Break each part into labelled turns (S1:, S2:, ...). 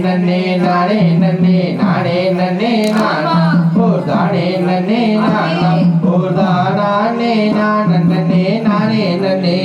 S1: நன்னே நானே நன்னே நானே நன்னே நான்.
S2: ஓர் தானே நன்னே நான்.
S1: ஓர் தானே நான் நன்னே நானே நன்னே.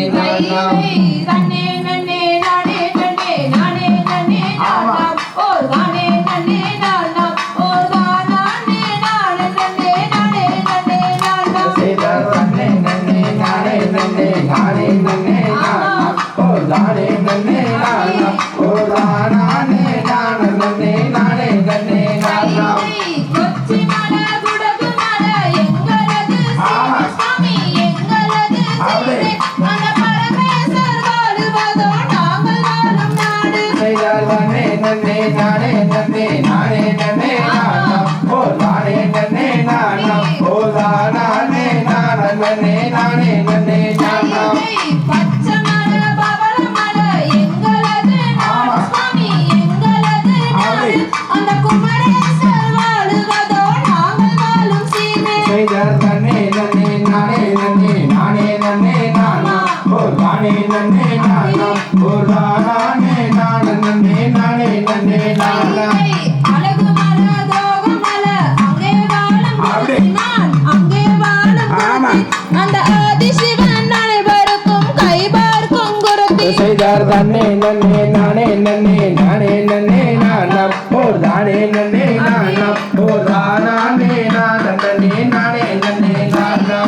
S1: நன்னே நானே நன்னே நானா ஓர் தானே நன்னே நானா ஓர் தானே நானா நன்னே நானே நன்னே நானா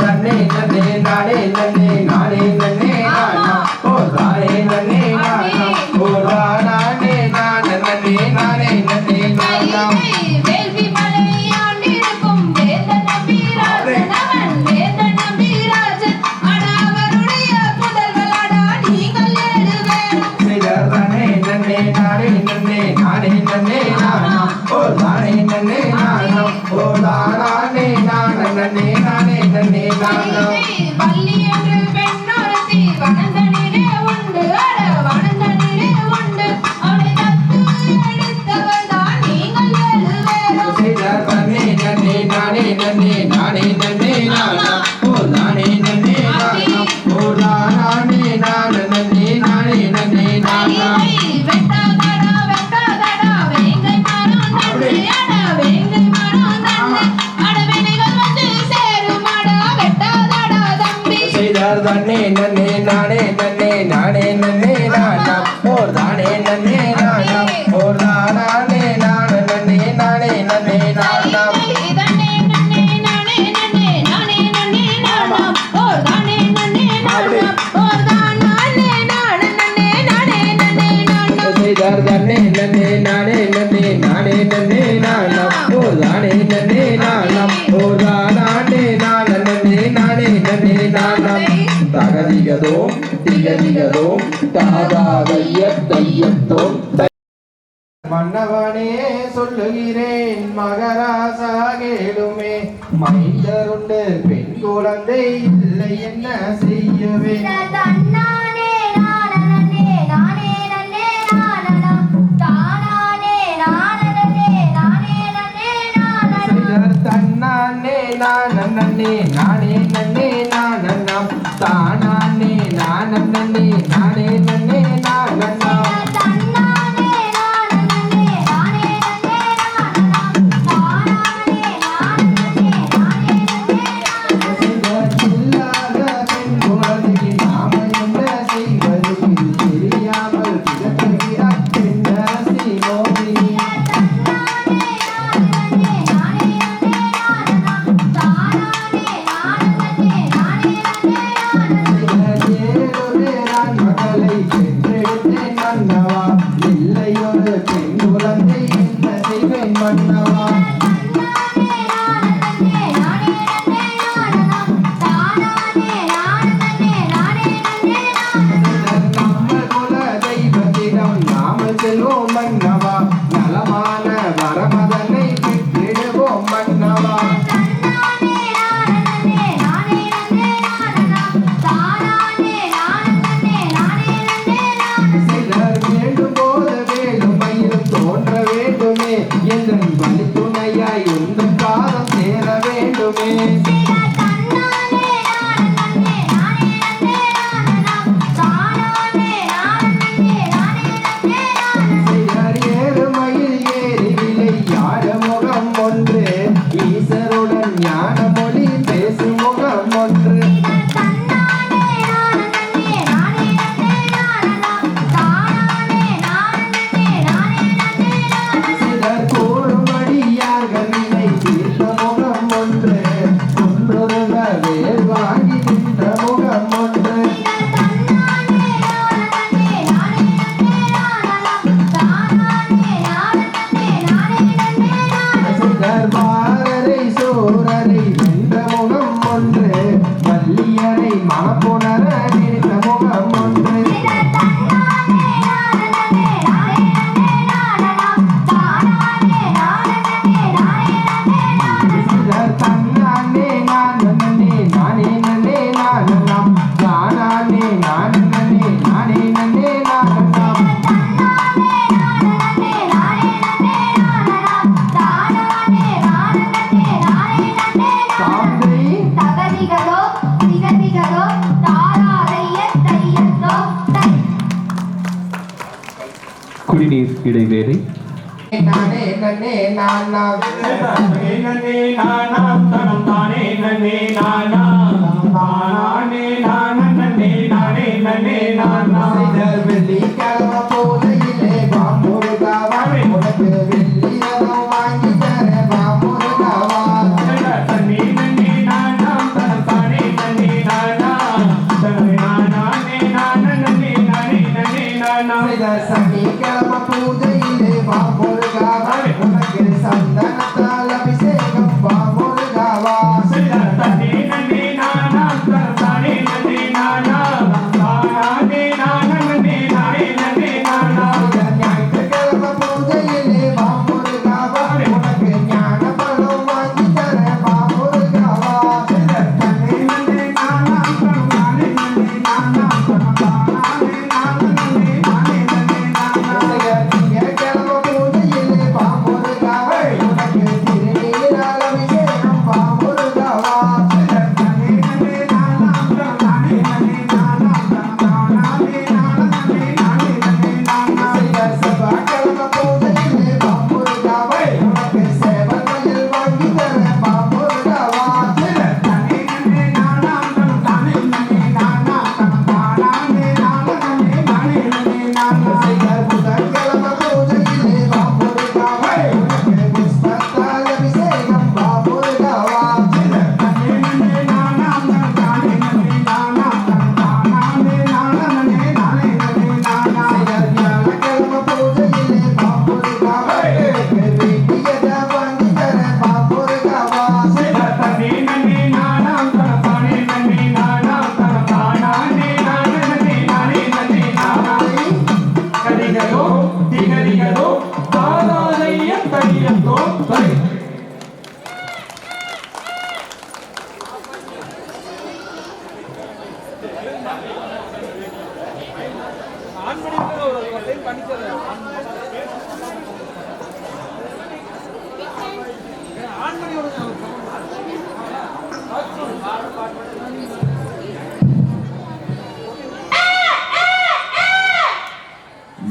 S1: நன்னே நன்னே நானே நன்னே நானே நன்னே நானா ஓர் தானே நன்னே நானா
S2: ஓர் தானே நானா நன்னே நானே
S1: சொல்லுகிறேன் மகராசா கேளுமே மைந்தருண்டு பெண் குழந்தை இல்லை என்ன
S3: செய்யவே?
S4: tarde. இடைவேளை.
S1: நானே நன்னே நானா.
S5: நன்னே நன்னே நானாம் தனம் தானே நன்னே நானா. தானானே நான நன்னே நானே நன்னே நானா.
S1: செய்தல் வெள்ளிக்கிழமை போதையிலே பாம்புருகாவா உனக்கு வெள்ளியதம் வாங்கி தர பாம்புருகாவா
S5: தன்னே நன்னே நானாம் தனம் தானே நன்னே நானா. தனமே நானானே நான நன்னே நானே நன்னே நானா.
S1: செய்தல் சனிக்கிழமை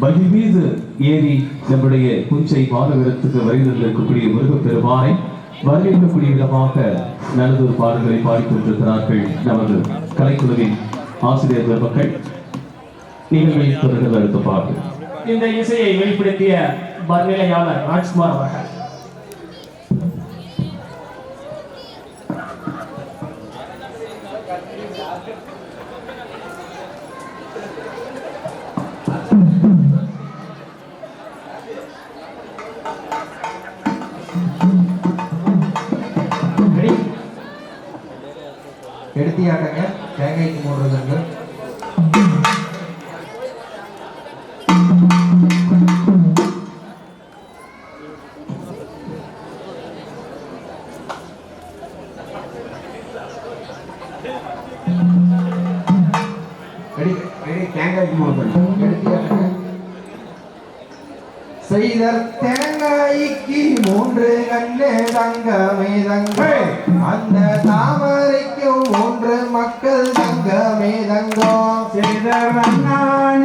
S4: மகிழ் மீது ஏறி நம்முடைய புஞ்சை மாநகரத்துக்கு வரைந்திருக்கக்கூடிய இருக்கக்கூடிய முருகப்பெருமானை வரவேற்கக்கூடிய விதமாக நல்லதொரு பாடல்களை பாடிக்கொண்டிருக்கிறார்கள் நமது கலைக்குழுவின் ஆசிரியர் பெருமக்கள் நீங்கள் தொடர்கள் அடுத்த பாடல்.
S5: இந்த இசையை வெளிப்படுத்திய வர்நிலையாளர் ராஜ்குமார் அவர்கள்.
S1: ரெடி எடுத்தியாட்டங்க தேங்காய்க்கு மூடுறதுங்க. ரெடி ரெடி தேங்காய்க்கு மூடுறது எடுத்தியாட்டங்க செய்தர் தேங்காய்க்கு மூன்று கண்ணு தங்கமே தங்கள் அந்த தாமரைக்கு மூன்று மக்கள் தங்கமே தங்கம் செய்தர் அண்ணானே